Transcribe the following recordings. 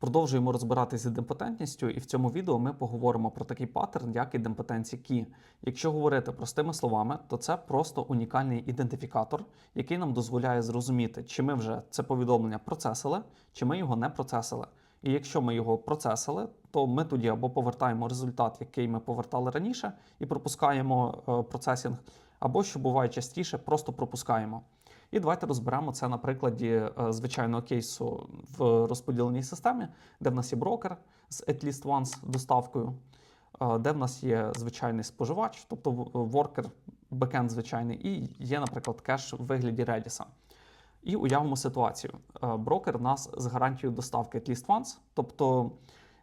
Продовжуємо розбиратися з ідемпотентністю, і в цьому відео ми поговоримо про такий паттерн, як ідемпотенція key. Якщо говорити простими словами, то це просто унікальний ідентифікатор, який нам дозволяє зрозуміти, чи ми вже це повідомлення процесили, чи ми його не процесили. І якщо ми його процесили, то ми тоді або повертаємо результат, який ми повертали раніше, і пропускаємо е, процесінг, або що буває частіше, просто пропускаємо. І давайте розберемо це на прикладі е, звичайного кейсу в розподіленій системі, де в нас є брокер з at least once доставкою, е, де в нас є звичайний споживач, тобто в- воркер, бекенд звичайний, і є, наприклад, кеш в вигляді Redis. І уявимо ситуацію. Е, Брокер в нас з гарантією доставки at least once, тобто,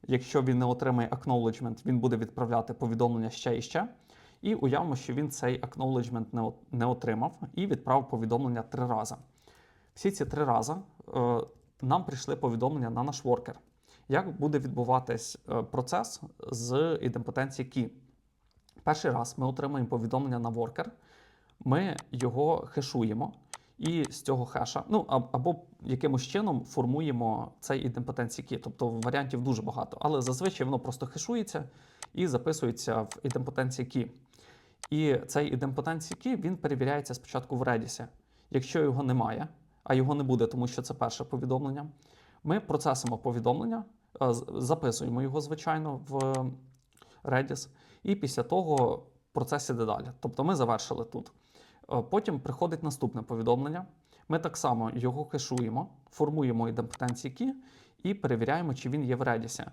якщо він не отримає acknowledgement, він буде відправляти повідомлення ще і ще. І уявимо, що він цей acknowledgement не, отримав і відправив повідомлення три рази. Всі ці три рази е, нам прийшли повідомлення на наш воркер. Як буде відбуватись е, процес з ідемпотенції key? Перший раз ми отримаємо повідомлення на воркер, ми його хешуємо, і з цього хеша, ну або якимось чином формуємо цей ідемпотенції key. Тобто варіантів дуже багато, але зазвичай воно просто хешується і записується в ідемпотенції key. І цей ідемпотенції key, він перевіряється спочатку в Redis. Якщо його немає, а його не буде, тому що це перше повідомлення, ми процесимо повідомлення, е, записуємо його, звичайно, в Redis, і після того процес іде далі. Тобто ми завершили тут. Е, Потім приходить наступне повідомлення. Ми так само його кешуємо, формуємо ідемпотенції key і перевіряємо, чи він є в Redis.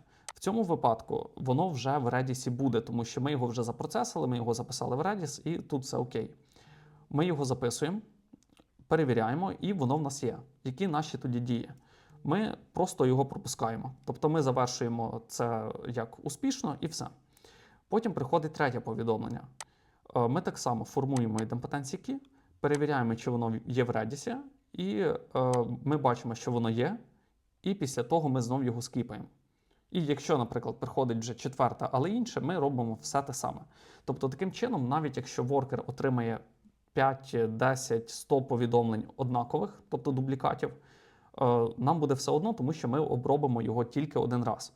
Цьому випадку воно вже в Redis буде, тому що ми його вже запроцесили, ми його записали в Redis, і тут все окей. Ми його записуємо, перевіряємо, і воно в нас є. Які наші тоді дії? Ми просто його пропускаємо. Тобто ми завершуємо це як успішно і все. Потім приходить третє повідомлення. Е, Ми так само формуємо ідемпотенції key, перевіряємо, чи воно є в Redis, і е, ми бачимо, що воно є, і після того ми знов його скіпаємо. І якщо, наприклад, приходить вже четверта, але інше, ми робимо все те саме. Тобто, таким чином, навіть якщо воркер отримає 5, 10, 100 повідомлень однакових, тобто дублікатів, е, нам буде все одно, тому що ми обробимо його тільки один раз.